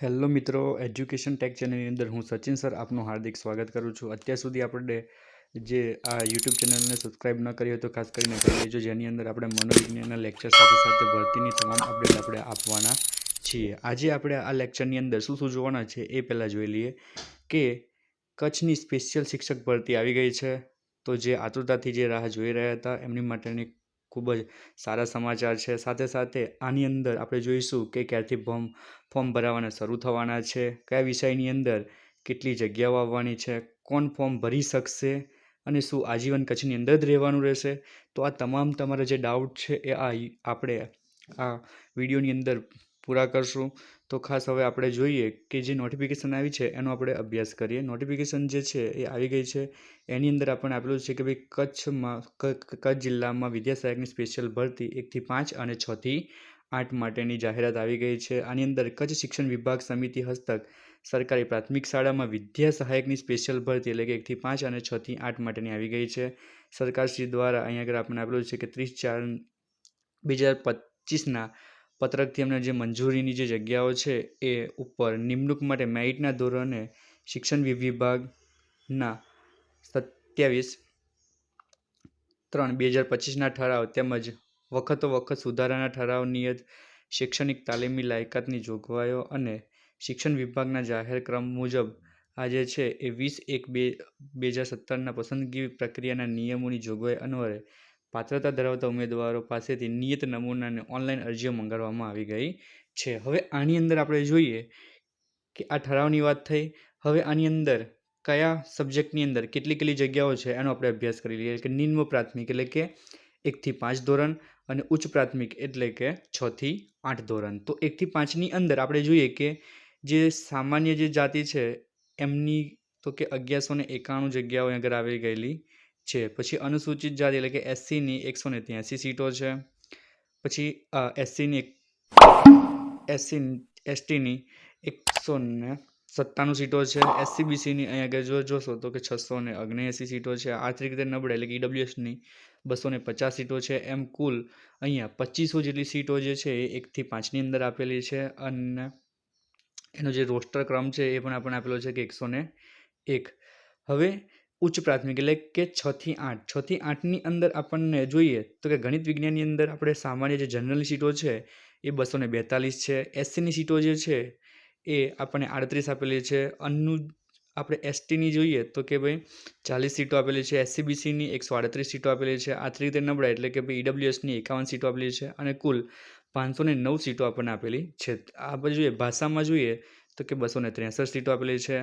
Hello મિત્રો, education tech ચેનલની અંદર હું સચિન સર આપનું હાર્દિક સ્વાગત કરું છું. અત્યાર સુધી આપણે જે આ યુટ્યુબ ચેનલને સબસ્ક્રાઇબ ન કરી હોય તો ખાસ કરીને કરી લેજો, જેની અંદર આપણે મનોવિજ્ઞાનના લેક્ચર સાથે સાથે ભરતીની તમામ અપડેટ આપણે આપવાના છીએ. આજે આપણે આ લેક્ચરની અંદર શું શું જોવાના છે એ પહેલાં જોઈ લઈએ કે કચ્છની સ્પેશિયલ શિક્ષક ભરતી આવી ગઈ છે. તો જે આતુરતાથી જે રાહ જોઈ રહ્યા હતા, એમની માટેની ખૂબ જ સારા સમાચાર છે. સાથે સાથે આની અંદર આપણે જોઈશું કે ક્યારથી ફોર્મ ફોર્મ ભરાવાના શરૂ થવાના છે, કયા વિષયની અંદર કેટલી જગ્યાઓ આવવાની છે, કોણ ફોર્મ ભરી શકશે અને શું આજીવન કચ્છની અંદર જ રહેવાનું રહેશે. તો આ તમામ તમારા જે ડાઉટ છે એ આ આપણે આ વિડીયોની અંદર પૂરા કરશું. તો ખાસ હવે આપણે જોઈએ કે જે નોટિફિકેશન આવી છે, એનો આપણે અભ્યાસ કરીએ. નોટિફિકેશન જે છે, એ આવી ગઈ છે. એની અંદર આપણને આપેલું છે કે ભાઈ કચ્છમાં કચ્છ જિલ્લામાં વિદ્યા સહાયકની સ્પેશિયલ ભરતી એકથી પાંચ અને છથી આઠ માટેની જાહેરાત આવી ગઈ છે. આની અંદર કચ્છ શિક્ષણ વિભાગ સમિતિ હસ્તક, સરકારી પ્રાથમિક શાળામાં વિદ્યા સહાયકની સ્પેશિયલ ભરતી એટલે કે એકથી પાંચ અને છથી આઠ માટેની આવી ગઈ છે. સરકારશ્રી દ્વારા અહીંયા આગળ આપણને આપેલું છે કે ત્રીસ ચાર, બે હજાર પચીસના પત્રકથી અમને જે મંજૂરીની જે જગ્યાઓ છે એ ઉપર નિમણૂક માટે મેરિટના ધોરણે શિક્ષણ વિભાગના સત્યાવીસ ત્રણ બે હજાર પચીસના ઠરાવ તેમજ વખતો વખત સુધારાના ઠરાવ નિયત શૈક્ષણિક તાલીમી લાયકાતની જોગવાઈઓ અને શિક્ષણ વિભાગના જાહેર ક્રમ મુજબ આજે છે એ વીસ એક બે બે હજાર સત્તરના પસંદગી પ્રક્રિયાના નિયમોની જોગવાઈ અન્વયે પાત્રતા ધરાવતા ઉમેદવારો પાસેથી નિયત નમૂનાને ઓનલાઈન અરજીઓ મંગાવવામાં આવી ગઈ છે. હવે આની અંદર આપણે જોઈએ કે આ ઠરાવની વાત થઈ. હવે આની અંદર કયા સબ્જેક્ટની અંદર કેટલી કેટલી જગ્યાઓ છે એનો આપણે અભ્યાસ કરી લઈએ કે નિમ્ન પ્રાથમિક એટલે કે એકથી પાંચ ધોરણ અને ઉચ્ચ પ્રાથમિક એટલે કે છથી આઠ ધોરણ. તો એકથી પાંચની અંદર આપણે જોઈએ કે જે સામાન્ય જે જાતિ છે એમની તો કે અગિયારસો ને એકાણું જગ્યાઓ આગળ આવી ગયેલી. છે. પછી અનુસૂચિત જાતિ એટલે કે એસસીની એકસો ને ત્યાંસી સીટો છે. પછી એસસીની એસસી, એસટીની એકસો ને સત્તાણું સીટો છે. એસસીબીસીની અહીંયા આગળ જો જોશો તો કે છસો ને ઓગણએંસી સીટો છે. આર્થિક રીતે નબળે એટલે કે ઈડબ્લ્યુએસની બસો ને પચાસ સીટો છે. એમ કુલ અહીંયા પચીસો જેટલી સીટો જે છે એ એકથી પાંચની અંદર આપેલી છે અને એનો જે રોસ્ટર ક્રમ છે એ પણ આપણને આપેલો છે કે એકસો ને એક. હવે ઉચ્ચ પ્રાથમિક એટલે કે છથી આઠ. છથી આઠની અંદર આપણને જોઈએ તો કે ગણિત વિજ્ઞાનની અંદર આપણે સામાન્ય જે જનરલ સીટો છે, એ બસો ને બેતાલીસ છે. એસસીની સીટો જે છે, એ આપણને આડત્રીસ આપેલી છે. અન્નું આપણે એસટીની જોઈએ તો કે ભાઈ ચાલીસ સીટો આપેલી છે. એસસીબીસીની એકસો આડત્રીસ સીટો આપેલી છે. આર્થિક રીતે નબળા એટલે કે ભાઈ ઈડબ્લ્યુએસની એકાવન સીટો આપેલી છે અને કુલ પાંચસો ને નવ સીટો આપણને આપેલી છે. આ બધું જોઈએ, ભાષામાં જોઈએ તો કે બસો ત્રેસઠ સીટો આપેલી છે.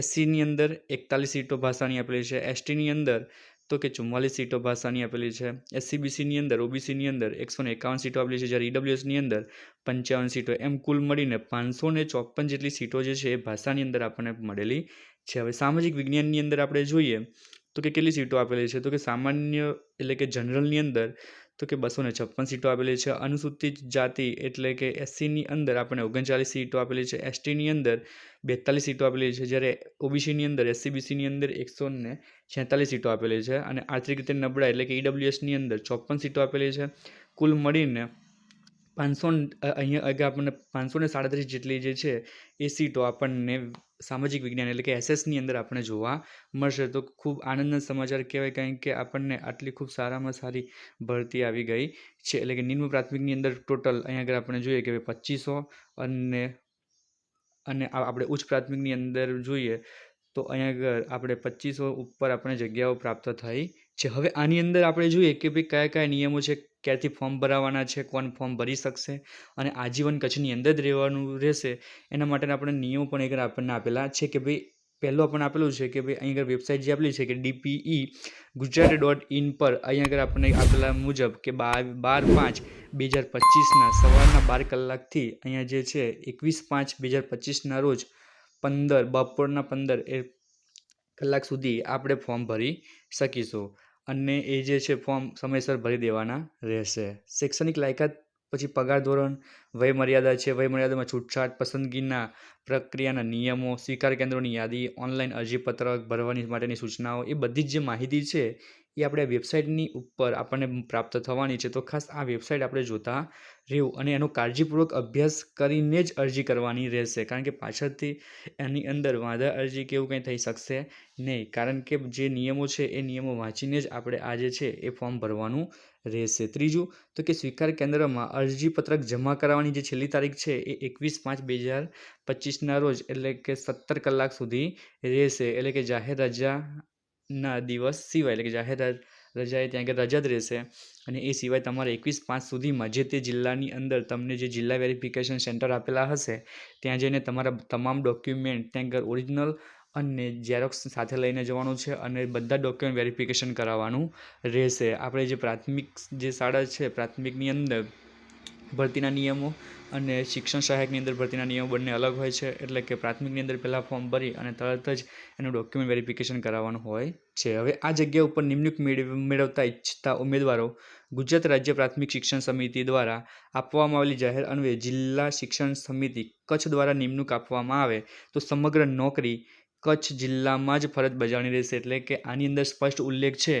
એસસીની અંદર એકતાલીસ સીટો ભાષાની આપેલી છે એસટીની અંદર તો કે ચુમ્માલીસ સીટો ભાષાની આપેલી છે એસસીબીસીની અંદર ઓબીસીની અંદર એકસો એકાવન સીટો આપેલી છે, જ્યારે ઈડબ્લ્યુએસની અંદર પંચાવન સીટો. એમ કુલ મળીને પાંચસો ને ચોપન જેટલી સીટો જે છે એ ભાષાની અંદર આપણને મળેલી છે. હવે સામાજિક વિજ્ઞાનની અંદર આપણે જોઈએ તો કે કેટલી સીટો આપેલી છે? તો કે સામાન્ય એટલે કે જનરલની અંદર તો કે બસો ને છપ્પન સીટો આપેલી છે. અનુસૂચિત જાતિ એટલે કે એસસીની અંદર આપણને ઓગણચાલીસ સીટો આપેલી છે. એસટીની અંદર બેતાલીસ સીટો આપેલી છે, જ્યારે ઓબીસીની અંદર, એસસીબીસીની અંદર એકસો ને છેતાલીસ સીટો આપેલી છે અને આર્થિક રીતે નબળા એટલે કે ઈડબ્લ્યુએસની અંદર ચોપન સીટો આપેલી છે. કુલ મળીને પાંચસો અહીંયા આગળ આપણને પાંચસો ને સાડત્રીસ જેટલી જે છે એ સીટો આપણને સામાજિક વિજ્ઞાન એટલે કે એસએસની અંદર આપણે જોવા મળશે. તો ખૂબ આનંદના સમાચાર કહેવાય કારણ કે આપણને આટલી ખૂબ સારામાં સારી ભરતી આવી ગઈ છે. એટલે કે નિમ્ન પ્રાથમિકની અંદર ટોટલ અહીંયા આગળ આપણે જોઈએ કે પચીસો અને અને આપણે ઉચ્ચ પ્રાથમિકની અંદર જોઈએ, તો અહીંયા આગળ આપણે પચીસો ઉપર આપણે જગ્યાઓ પ્રાપ્ત થઈ છે. હવે આની અંદર આપણે જોઈએ કે ભાઈ કયા કયા નિયમો છે ક્યારથી ફોર્મ ભરાવાના છે, કોણ ફોર્મ ભરી શકશે અને આજીવન કચ્છની અંદર જ રહેવાનું રહેશે. એના માટેના આપણે નિયમો પણ એક આપણને આપેલા છે કે ભાઈ પહેલું આપણને આપેલું છે કે ભાઈ અહીં આગળ વેબસાઇટ જે આપેલી છે કે ડીપીઈ ગુજરાત ડોટ ઇન પર અહીં આગળ આપણને આપેલા મુજબ કે બાર બાર પાંચ બે હજાર પચીસના સવારના બાર કલાકથી અહીંયા જે છે એકવીસ પાંચ બે હજાર પચીસના રોજ પંદર, બપોરના પંદર એ કલાક સુધી આપણે ફોર્મ ભરી શકીશું. અને એ જે છે ફોર્મ સમયસર ભરી દેવાના રહેશે. શૈક્ષણિક લાયકાત પછી પગાર ધોરણ, વયમર્યાદા છે. વયમર્યાદામાં છૂટછાટ, પસંદગીના પ્રક્રિયાના નિયમો, સ્વીકાર કેન્દ્રોની યાદી, ઓનલાઈન અરજીપત્રક ભરવાની માટેની સૂચનાઓ, એ બધી જ જે માહિતી છે, એ આપણે વેબસાઇટની ઉપર આપણને પ્રાપ્ત થવાની છે. તો ખાસ આ વેબસાઇટ આપણે જોતા રહેવું અને એનો કાળજીપૂર્વક અભ્યાસ કરીને જ અરજી કરવાની રહેશે. કારણ કે પાછળથી એની અંદર વાંધા અરજી કે એવું કંઈ થઈ શકશે નહીં. કારણ કે જે નિયમો છે, એ નિયમો વાંચીને જ આપણે આ જે છે, એ ફોર્મ ભરવાનું રહેશે. ત્રીજું, તો કે સ્વીકાર કેન્દ્રમાં અરજીપત્રક જમા કરાવવાની જે છેલ્લી તારીખ છે, એ એકવીસ પાંચ બે હજાર પચીસના રોજ, એટલે કે સત્તર કલાક સુધી રહેશે. એટલે કે જાહેર રજાના દિવસ સિવાય, એટલે કે જાહેર રજા રજાએ ત્યાં આગળ રજા જ રહેશે. અને એ સિવાય તમારે એકવીસ પાંચ સુધીમાં જે તે જિલ્લાની અંદર તમને જે જિલ્લા વેરિફિકેશન સેન્ટર આપેલા હશે, ત્યાં જઈને તમારા તમામ ડોક્યુમેન્ટ, ત્યાં આગળ ઓરિજિનલ અને ઝેરોક્સ સાથે લઈને જવાનું છે અને બધા ડોક્યુમેન્ટ વેરિફિકેશન કરાવવાનું રહેશે. આપણે જે પ્રાથમિક જે શાળા છે, પ્રાથમિકની અંદર ભરતીના નિયમો અને શિક્ષણ સહાયકની અંદર ભરતીના નિયમો બંને અલગ હોય છે. એટલે કે પ્રાથમિકની અંદર પહેલાં ફોર્મ ભરી અને તરત જ એનું ડોક્યુમેન્ટ વેરિફિકેશન કરાવવાનું હોય છે. હવે આ જગ્યા ઉપર નિમણૂક મેળવ- મેળવતા ઈચ્છતા ઉમેદવારો ગુજરાત રાજ્ય પ્રાથમિક શિક્ષણ સમિતિ દ્વારા આપવામાં આવેલી જાહેર અન્વયે જિલ્લા શિક્ષણ સમિતિ કચ્છ દ્વારા નિમણૂક આપવામાં આવે તો સમગ્ર નોકરી કચ્છ જિલ્લામાં જ ફરજ બજાવવાની રહેશે એટલે કે આની અંદર સ્પષ્ટ ઉલ્લેખ છે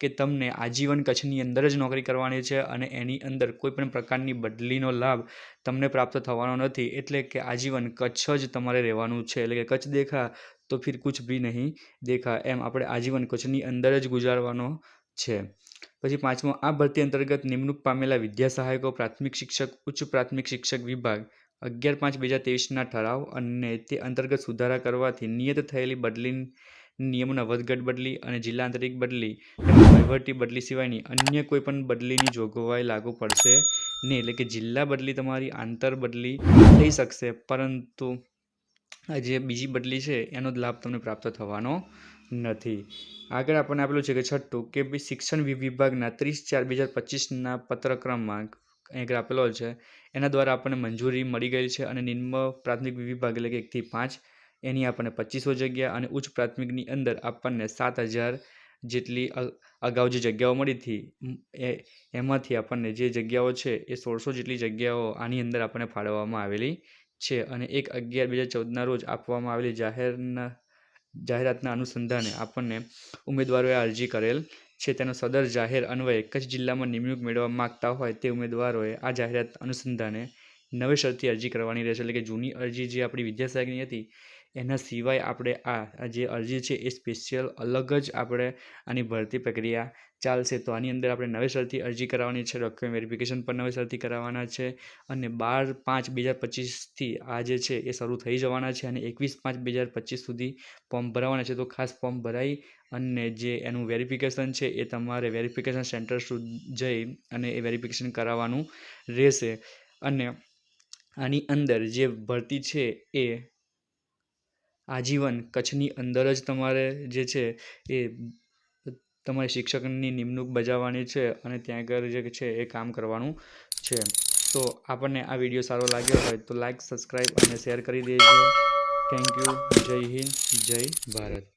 કે તમને આજીવન કચ્છની અંદર જ નોકરી કરવાની છે અને એની અંદર કોઈપણ પ્રકારની બદલીનો લાભ તમને પ્રાપ્ત થવાનો નથી એટલે કે આજીવન કચ્છ જ તમારે રહેવાનું છે. એટલે કે કચ્છ દેખા તો ફિર કુછ ભી નહીં દેખા એમ આપણે આજીવન કચ્છની અંદર જ ગુજારવાનો છે. પછી પાંચમો, આ ભરતી અંતર્ગત નિમણૂક પામેલા વિદ્યા સહાયકો, પ્રાથમિક શિક્ષક, ઉચ્ચ પ્રાથમિક શિક્ષક વિભાગ અગિયાર પાંચ બે હજાર ત્રેવીસના ઠરાવ અને તે અંતર્ગત સુધારા કરવાથી નિયત થયેલી બદલી નિયમોના વધઘટ બદલી અને જિલ્લા આંતરિક બદલી તેમજ વહીવટી બદલી સિવાયની અન્ય કોઈપણ બદલીની જોગવાઈ લાગુ પડશે નહીં. એટલે કે જિલ્લા બદલી તમારી આંતર બદલી થઈ શકશે, પરંતુ આ જે બીજી બદલી છે, એનો જ લાભ તમને પ્રાપ્ત થવાનો નથી. આગળ આપણને આપેલું છે કે છઠ્ઠું, કે ભાઈ શિક્ષણ વિભાગના ત્રીસ ચાર બે હજાર પચીસના પત્ર ક્રમાંક આપેલો છે. એના દ્વારા આપણને મંજૂરી મળી ગઈ છે અને નિમ્ન પ્રાથમિક વિભાગ એટલે કે એકથી પાંચ, એની આપણને પચીસો જગ્યા અને ઉચ્ચ પ્રાથમિકની અંદર આપણને સાત હજાર જેટલી અગાઉ જે જગ્યાઓ મળી હતી એમાંથી આપણને જે જગ્યાઓ છે એ સોળસો જેટલી જગ્યાઓ આની અંદર આપણને ફાળવવામાં આવેલી છે અને એક અગિયાર બે હજાર ચૌદના રોજ આપવામાં આવેલી જાહેરના જાહેરાતના અનુસંધાને આપણને ઉમેદવારોએ અરજી કરેલ છે. તેનો સદર જાહેર અન્વયે કચ્છ જિલ્લામાં નિમણૂક મેળવવા માગતા હોય તે ઉમેદવારોએ આ જાહેરાત અનુસંધાને નવેસરથી અરજી કરવાની રહેશે. એટલે કે જૂની અરજી જે આપણી વિદ્યા હતી એના સિવાય આપણે આ જે અરજી છે એ સ્પેશિયલ અલગ જ આપણે આની ભરતી પ્રક્રિયા ચાલશે. તો આની અંદર આપણે નવેસરથી અરજી કરાવવાની છે ડોક્યુમેન્ટ વેરિફિકેશન પણ નવેસરથી કરાવવાના છે અને બાર પાંચ બે હજાર પચીસથી આ જે છે એ શરૂ થઈ જવાના છે અને એકવીસ પાંચ બે હજાર પચીસ સુધી ફોર્મ ભરાવાના છે. તો ખાસ ફોર્મ ભરાઈ અને જે એનું વેરિફિકેશન છે એ તમારે વેરિફિકેશન સેન્ટર જઈ અને એ વેરિફિકેશન કરાવવાનું રહેશે. અને આની અંદર જે ભરતી છે એ આજીવન કચ્છની અંદર જ તમારે જે છે એ તમારે શિક્ષકની નિમણૂક બજાવવાની છે અને ત્યાં આગળ જે છે એ કામ કરવાનું છે. તો આપણને આ વીડિયો સારો લાગ્યો હોય તો લાઈક સબસ્ક્રાઈબ અને શેર કરી દેજો. થેન્ક યુ જય હિન્દ, જય ભારત.